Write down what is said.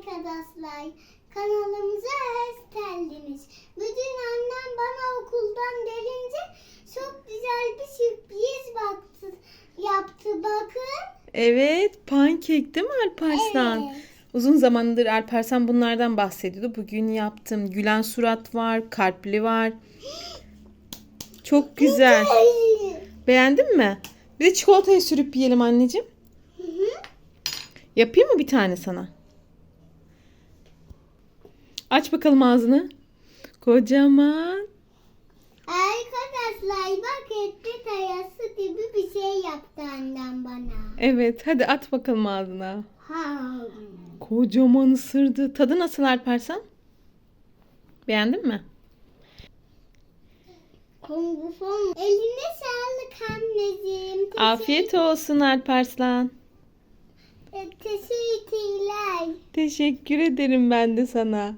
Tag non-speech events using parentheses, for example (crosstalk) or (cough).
arkadaşlar. Kanalımıza hoş geldiniz. Bugün annem bana okuldan gelince çok güzel bir sürpriz baktı, yaptı. Bakın. Evet, pankek değil mi Alparslan? Evet. Uzun zamandır Alparslan bunlardan bahsediyordu. Bugün yaptım. Gülen surat var, kalpli var. (gasps) Çok güzel. Beğendin mi? Bir de çikolatayı sürüp yiyelim anneciğim. Hı hı. Yapayım mı bir tane sana? Aç bakalım ağzını. Kocaman. Arkadaşlar bak etli tayası gibi bir şey yaptı annem bana. Evet, hadi at bakalım ağzına. Ha. Kocaman ısırdı. Tadı nasıl Alparslan? Beğendin mi? Kung fu. Eline sağlık anneciğim. Teşekkür- Afiyet olsun Alparslan. Teşekkürler. Teşekkür ederim ben de sana.